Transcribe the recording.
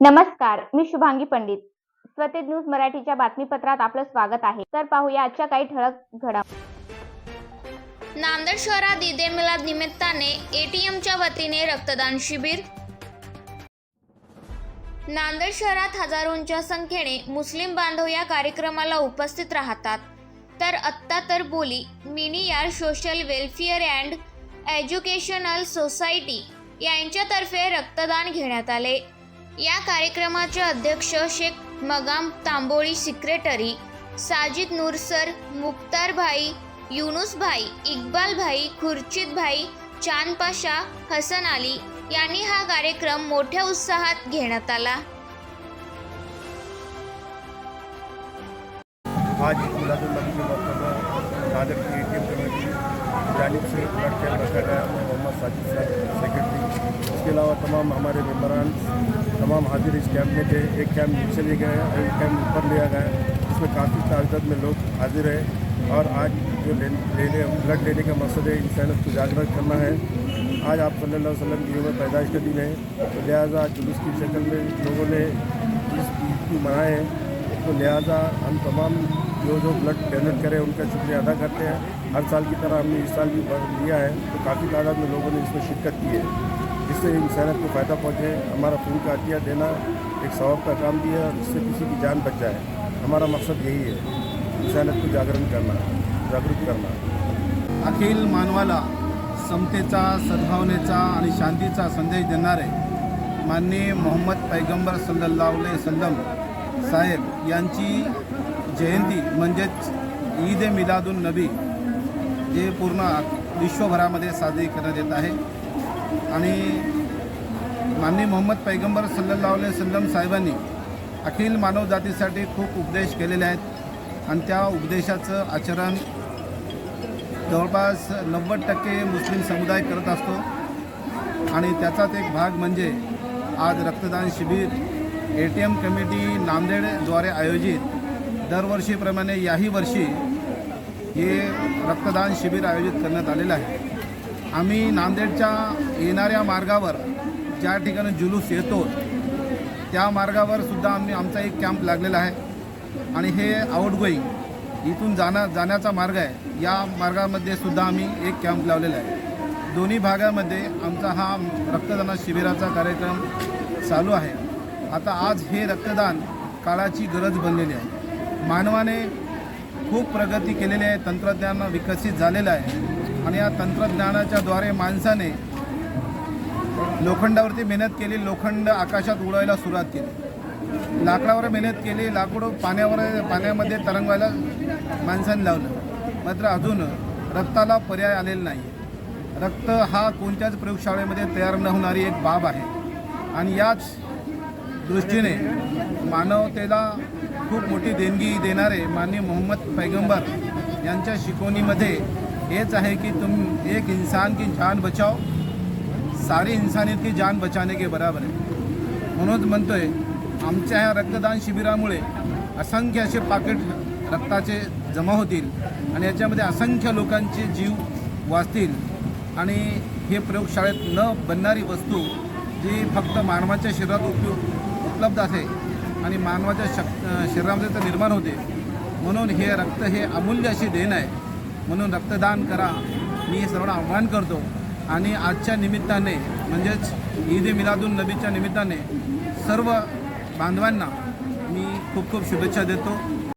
नमस्कार मी शुभांगी पंडित. स्वतेज न्यूज मराठीच्या बातमीपत्रात आपलं स्वागत आहे. तर पाहूया आजच्या काही ठळक घडा नांदेड शहरात ईदे मिलाद निमित्ताने एटीएमच्या वतीने रक्तदान शिबिर. नांदेड शहरात हजारोंच्या संख्येने मुस्लिम बांधव या कार्यक्रमाला उपस्थित राहतात. तर आत्ता तर बोली मिनी यार social welfare and educational society यांच्यातर्फे रक्तदान घेण्यात आले. या कार्यक्रमाचे अध्यक्ष शेख मगाम तांबोळी सिक्रेटरी साजिद नूरसर मुक्तार युनुसभाई युनुस भाई इक्बाल हसन अली यांनी हा कार्यक्रम मोठ्या उत्साहात घेण्यात आला. आज मिलादुल्नबी के मौके पर नादर की ए टी एम कमेटी की जानिब से ब्लड कैंप रखा गया मोहम्मद साजिद साहब सेक्रेटरी इसके अलावा तमाम हमारे मेम्बरान तमाम हाजिर इस कैंप में थे। एक कैंप नीचे ले गया और एक कैंप ऊपर लिया गया। इसमें काफ़ी तादाद में लोग हाजिर है और आज जो लेने ब्लड लेने का मकसद है इंसानियत को जागृत करना है। आज आप सल्लल्लाहु अलैहि वसल्लम की उम्र पैदाइश का दिन है तो लिहाजा जुलूस की शक्ल में लोगों ने इस ईद को मनाए हैं। तो लिहाजा हम तमाम जो जो ब्लड डोनेट करें, उनका शुक्रिया अदा करते हैं। हर साल की तरह हमने इस साल भी लिया है तो काफ़ी तादाद में लोगों ने इसमें शिरकत की है। जिससे इंसानियत को फ़ायदा पहुँचे हमारा खून का अतिया देना एक सवाब का काम भी है और इससे किसी की जान बच जाए। हमारा मकसद यही है इंसानियत को जागरण करना जागरूक करना। अखिल मानवाला समतेचा सद्भावनेचा आणि शांतीचा संदेश देणारे माननीय मोहम्मद पैगंबर सल्लावले सल्लम साहेब यांची जयंती म्हणजेच ईद ए मिलादुन नबी जे पूर्ण विश्वभरामध्ये साजरी करण्यात येत आहे. आणि माननीय मोहम्मद पैगंबर सल्लल्लाहु सल्लम साहेबांनी अखिल मानवजातीसाठी खूप उपदेश केलेले आहेत. आणि त्या उपदेशाचं आचरण जवळपास नव्वद टक्के मुस्लिम समुदाय करत असतो. आणि त्याचाच एक भाग म्हणजे आज रक्तदान शिबिर ए टी एम कमिटी नांदेडद्वारे आयोजित. दरवर्षीप्रमाणे याही वर्षी हे रक्तदान शिबिर आयोजित करण्यात आलेलं आहे. आम्ही नांदेडच्या येणाऱ्या मार्गावर ज्या ठिकाणी जुलूस येतो त्या मार्गावर सुद्धा आम्ही आमचा एक कॅम्प लागलेला आहे. आणि हे आउटगोईंग इथून जाण्या जाण्याचा मार्ग आहे. या मार्गामध्ये सुद्धा आम्ही एक कॅम्प लावलेला आहे. दोन्ही भागामध्ये आमचा हा रक्तदान शिबिराचा कार्यक्रम चालू आहे. आता आज हे रक्तदान काळाची गरज बनलेली आहे. मानवाने खूप प्रगती केलेली आहे तंत्रज्ञान विकसित झालेलं आहे. आणि या तंत्रज्ञानाच्या द्वारे माणसाने लोखंडावरती मेहनत केली लोखंड आकाशात उडवायला सुरुवात केली. लाकडावर मेहनत केली लाकूड पाण्यावर पाण्यामध्ये तरंगवायला माणसाने लावलं. मात्र अजून रक्ताला पर्याय आलेला नाही. रक्त हा कोणत्याच प्रयोगशाळेमध्ये तयार न होणारी एक बाब आहे. आणि याच दृष्टीने मानवतेला खूप मोठी देणगी देणारे माननीय मोहम्मद पैगंबर यांच्या शिकवणीमध्ये हेच आहे की तुम एक इंसान की जान बचाओ सारी इंसानियत की जान बचाने के बराबर आहे म्हणूनच म्हणतोय आमच्या ह्या रक्तदान शिबिरामुळे असंख्य असे पाकिट रक्ताचे जमा होतील आणि याच्यामध्ये असंख्य लोकांचे जीव वाचतील आणि हे प्रयोगशाळेत न बनणारी वस्तू जी फक्त मानवाच्या शरीरात उपयोग उपलब्ध आहे आणि मानवाच्या शक शरीरामध्ये तर निर्माण होते म्हणून हे रक्त हे अमूल्य अशी देण आहे. म्हणून रक्तदान करा. मी हे सर्वांना आव्हान करतो. आणि आजच्या निमित्ताने म्हणजेच ईद ए मिलादुन नबीच्या निमित्ताने सर्व बांधवांना मी खूप खूप शुभेच्छा देतो.